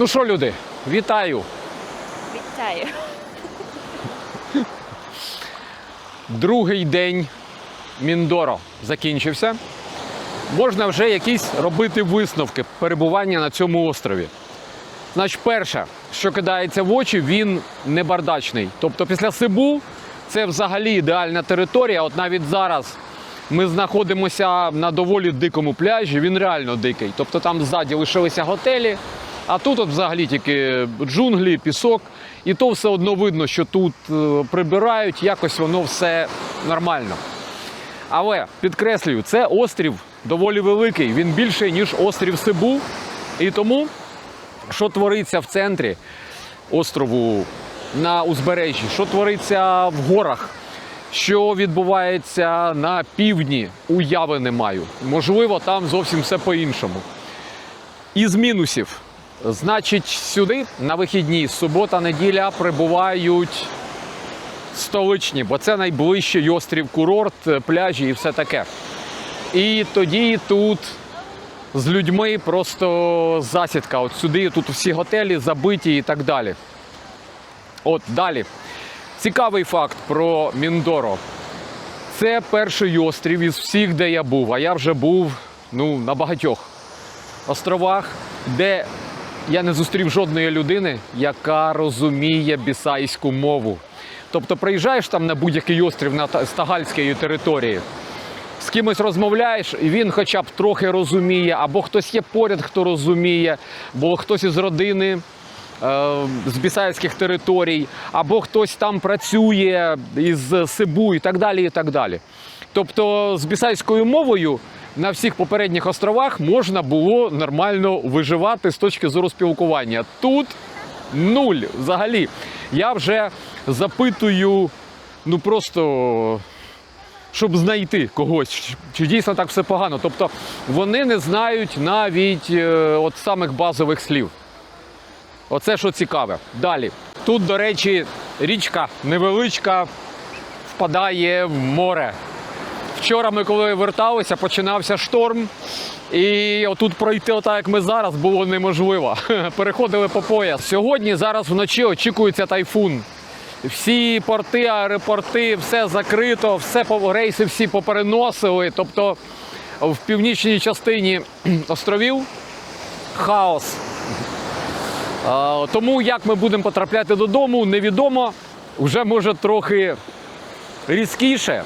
Ну що, люди, вітаю! Вітаю. Другий день Міндоро закінчився. Можна вже якісь робити висновки перебування на цьому острові. Значить, перше, що кидається в очі, він не бардачний. Тобто після Сибу це взагалі ідеальна територія. От навіть зараз ми знаходимося на доволі дикому пляжі, він реально дикий. Тобто там ззаді лишилися готелі, а тут от взагалі тільки джунглі, пісок. І то все одно видно, що тут е, прибирають, якось воно все нормально. Але підкреслюю, це острів доволі великий. Він більший, ніж острів Сибу. І тому, що твориться в центрі острову на узбережжі, що твориться в горах, що відбувається на півдні, уяви не маю. Можливо, там зовсім все по-іншому. Із мінусів. Значить, сюди на вихідні, субота, неділя прибувають столичні, бо це найближчий острів курорт, пляжі і все таке. І тоді тут з людьми просто засідка. От сюди, тут всі готелі забиті і так далі. От далі. Цікавий факт про Міндоро. Це перший острів із всіх, де я був. А я вже був ну, на багатьох островах, де я не зустрів жодної людини, яка розуміє бісайську мову. Тобто приїжджаєш там на будь-який острів на Стагальській території, з кимось розмовляєш, і він хоча б трохи розуміє, або хтось є поряд, хто розуміє, або хтось із родини е, з бісайських територій, або хтось там працює із Сибу і так далі. і так далі. Тобто з бісайською мовою на всіх попередніх островах можна було нормально виживати з точки зору спілкування. Тут нуль взагалі. Я вже запитую, ну просто щоб знайти когось, чи- дійсно так все погано. Тобто вони не знають навіть е, от самих базових слів. Оце що цікаве. Далі. Тут, до речі, річка невеличка впадає в море. Вчора ми, коли верталися, починався шторм. І отут пройти, отак як ми зараз, було неможливо. Переходили по пояс. Сьогодні, зараз вночі очікується тайфун. Всі порти, аеропорти, все закрито, все рейси всі попереносили. Тобто в північній частині островів хаос. Тому як ми будемо потрапляти додому, невідомо. Вже може трохи різкіше,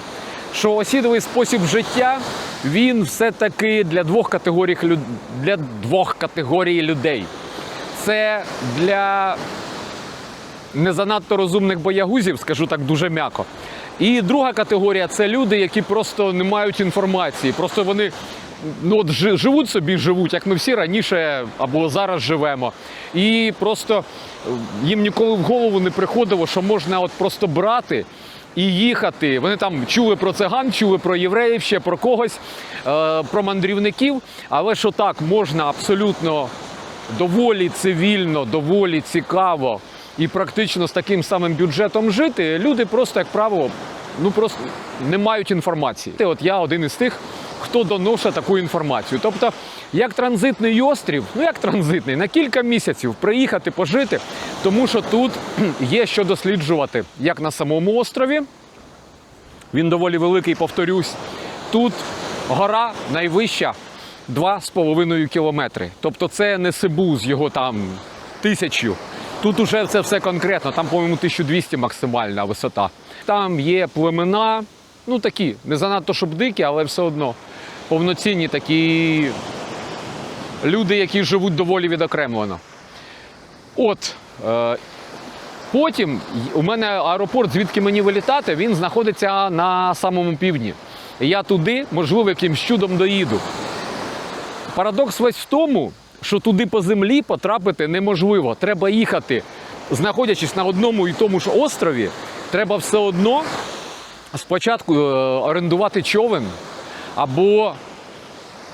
що осідовий спосіб життя він все-таки для двох категорій для двох категорій людей. Це для не занадто розумних боягузів, скажу так дуже м'яко. І друга категорія це люди, які просто не мають інформації. Просто вони ну, от живуть собі, живуть, як ми всі раніше або зараз живемо. І просто е, їм ніколи в голову не приходило, що можна от просто брати. І їхати. Вони там чули про циган, чули про євреїв, ще про когось, е, про мандрівників. Але що так можна абсолютно доволі цивільно, доволі цікаво і практично з таким самим бюджетом жити, люди просто, як правило, ну просто не мають інформації. От я один із тих, хто доноше таку інформацію. Тобто, як транзитний острів, ну як транзитний, на кілька місяців приїхати, пожити, тому що тут є що досліджувати, як на самому острові. Він доволі великий, повторюсь. Тут гора найвища 2,5 кілометри. Тобто це не Сибу з його там тисячу. Тут уже це все конкретно, там, по-моєму, 1200 максимальна висота. Там є племена, ну такі, не занадто щоб дикі, але все одно повноцінні такі люди, які живуть доволі відокремлено. От. Е, Потім у мене аеропорт, звідки мені вилітати, він знаходиться на самому півдні. Я туди, можливо, якимсь чудом доїду. Парадокс весь в тому, що туди по землі потрапити неможливо. Треба їхати, знаходячись на одному і тому ж острові, треба все одно спочатку е, орендувати човен або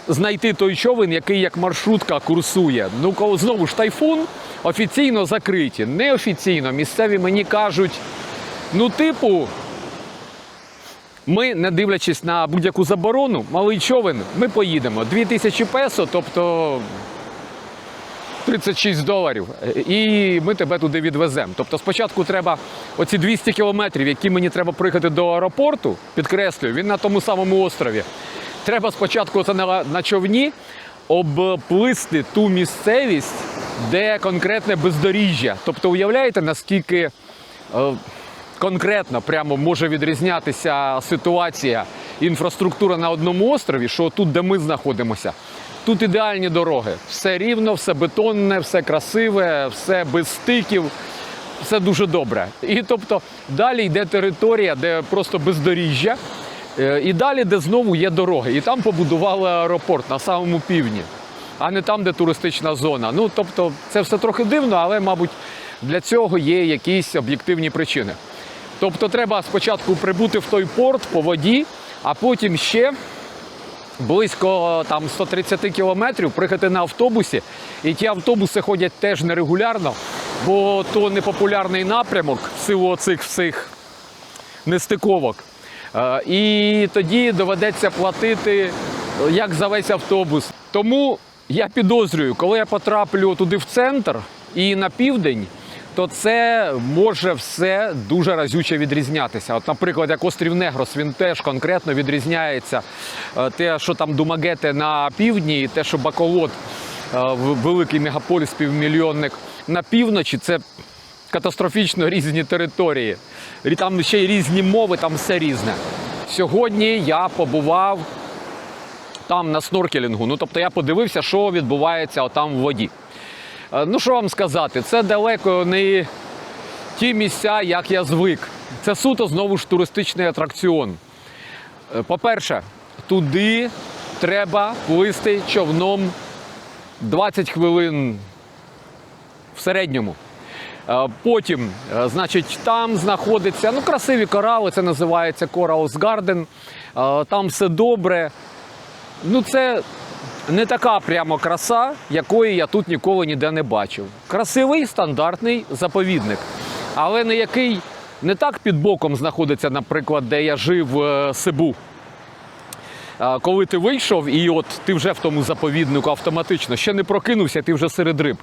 знайти той човен, який як маршрутка курсує. Ну, коли знову ж тайфун офіційно закриті. Неофіційно місцеві мені кажуть, ну, типу, ми, не дивлячись на будь-яку заборону, малий човен, ми поїдемо. 2000 песо, тобто 36 доларів, і ми тебе туди відвеземо. Тобто спочатку треба оці 200 кілометрів, які мені треба проїхати до аеропорту, підкреслюю, він на тому самому острові. Треба спочатку це на, на човні обплисти ту місцевість, де конкретне бездоріжжя. Тобто, уявляєте, наскільки е, конкретно прямо може відрізнятися ситуація інфраструктура на одному острові, що тут, де ми знаходимося. Тут ідеальні дороги. Все рівно, все бетонне, все красиве, все без стиків, все дуже добре. І тобто далі йде територія, де просто бездоріжжя, і далі, де знову є дороги. І там побудували аеропорт на самому півдні, а не там, де туристична зона. Ну тобто, це все трохи дивно, але, мабуть, для цього є якісь об'єктивні причини. Тобто, треба спочатку прибути в той порт по воді, а потім ще близько там 130 кілометрів приїхати на автобусі. І ті автобуси ходять теж нерегулярно, бо то непопулярний напрямок в силу оцих всіх нестиковок. Е, І тоді доведеться платити як за весь автобус. Тому я підозрюю, коли я потраплю туди в центр і на південь, то це може все дуже разюче відрізнятися. От, наприклад, як острів Негрос, він теж конкретно відрізняється. Е, Те, що там Думагете на півдні, і те, що Баколот, е, великий мегаполіс півмільйонник на півночі, це катастрофічно різні території. Рі- Там ще й різні мови, там все різне. Сьогодні я побував там на сноркелінгу. Ну, тобто я подивився, що відбувається там в воді. Е, Ну, що вам сказати, це далеко не ті місця, як я звик. Це суто знову ж туристичний атракціон. Е, По-перше, туди треба плисти човном 20 хвилин в середньому. Е, Потім, е, значить, там знаходиться ну, красиві корали, це називається Garden. Е, Там все добре. Ну, це не така прямо краса, якої я тут ніколи ніде не бачив. Красивий стандартний заповідник, але не який не так під боком знаходиться, наприклад, де я жив е, Сибу. Коли ти вийшов, і от ти вже в тому заповіднику автоматично ще не прокинувся, ти вже серед риб.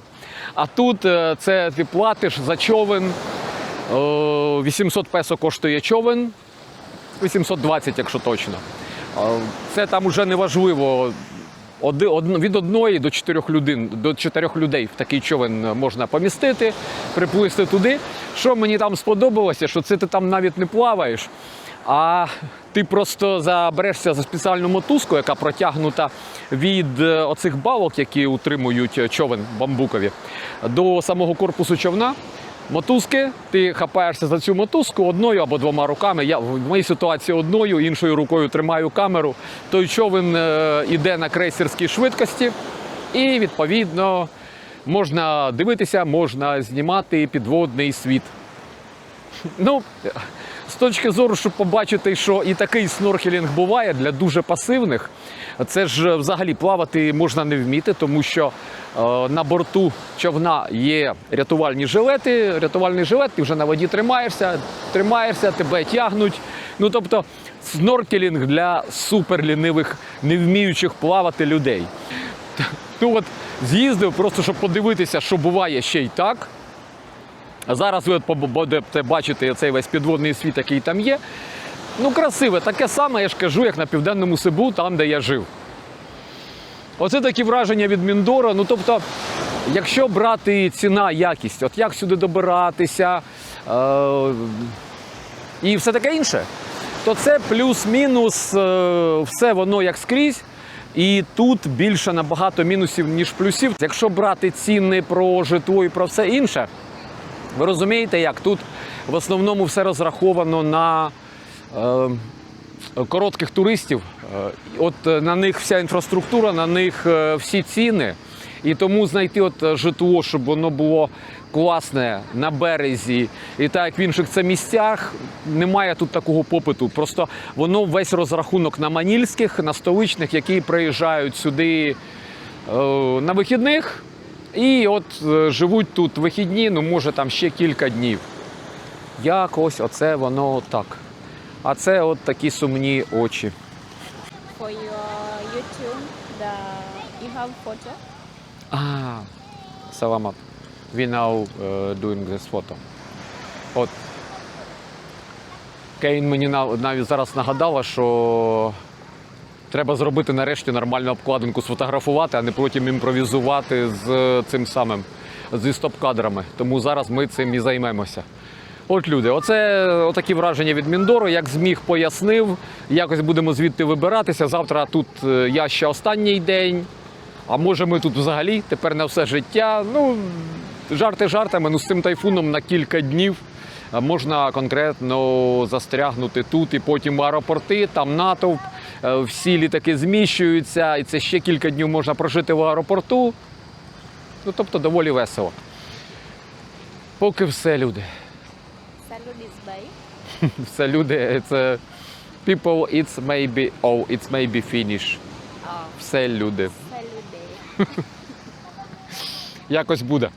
А тут е, це ти платиш за човен. е, 800 песо коштує човен, 820, якщо точно. Це там уже не важливо. Від одної до чотирьох людей, до чотирьох людей в такий човен можна помістити, приплисти туди. Що мені там сподобалося, що це ти там навіть не плаваєш, а ти просто заберешся за спеціальну мотузку, яка протягнута від е, оцих балок, які утримують е, човен бамбукові, до самого корпусу човна. Мотузки, ти хапаєшся за цю мотузку одною або двома руками. Я в моїй ситуації одною, іншою рукою тримаю камеру. Той човен е, іде на крейсерській швидкості, і відповідно можна дивитися, можна знімати підводний світ. Ну, з точки зору, щоб побачити, що і такий снорхелінг буває для дуже пасивних, це ж взагалі плавати можна не вміти, тому що е, на борту човна є рятувальні жилети. Рятувальний жилет, ти вже на воді тримаєшся, тримаєшся, тебе тягнуть. Ну тобто сноркелінг для суперлінивих, не вміючих плавати людей. Ну от з'їздив, просто щоб подивитися, що буває ще й так. Зараз ви будете бачити цей весь підводний світ, який там є. Ну, красиве, таке саме, я ж кажу, як на південному Сибу, там, де я жив. Оце такі враження від Міндора. Ну, тобто, якщо брати ціна, якість, от як сюди добиратися е- і все таке інше, то це плюс-мінус е- все воно як скрізь. І тут більше набагато мінусів, ніж плюсів. Якщо брати ціни про житло і про все інше, ви розумієте, як тут в основному все розраховано на е, коротких туристів. Е, От е, на них вся інфраструктура, на них е, всі ціни. І тому знайти от житло, щоб воно було класне на березі, і так як в інших це місцях, немає тут такого попиту. Просто воно весь розрахунок на манільських, на столичних, які приїжджають сюди е, на вихідних. І от е, живуть тут вихідні, ну може там ще кілька днів. Якось оце воно так. А це от такі сумні очі. for your YouTube, the you have photo. А, Саламат. We now uh, doing this photo. От. Кейн мені навіть зараз нагадала, що треба зробити нарешті нормальну обкладинку, сфотографувати, а не потім імпровізувати з цим самим, зі стоп-кадрами. Тому зараз ми цим і займемося. От люди, оце отакі враження від Міндору. Як зміг пояснив, якось будемо звідти вибиратися. Завтра тут е, я ще останній день. А може ми тут взагалі тепер на все життя. Ну, жарти жартами, ну з цим тайфуном на кілька днів можна конкретно застрягнути тут і потім аеропорти, там натовп, е, всі літаки зміщуються, і це ще кілька днів можна прожити в аеропорту. Ну, тобто доволі весело. Поки все, люди. Salud is bay. Все люди, це people, it's maybe, oh, it's maybe finish. Все люди. salud day. Якось буде.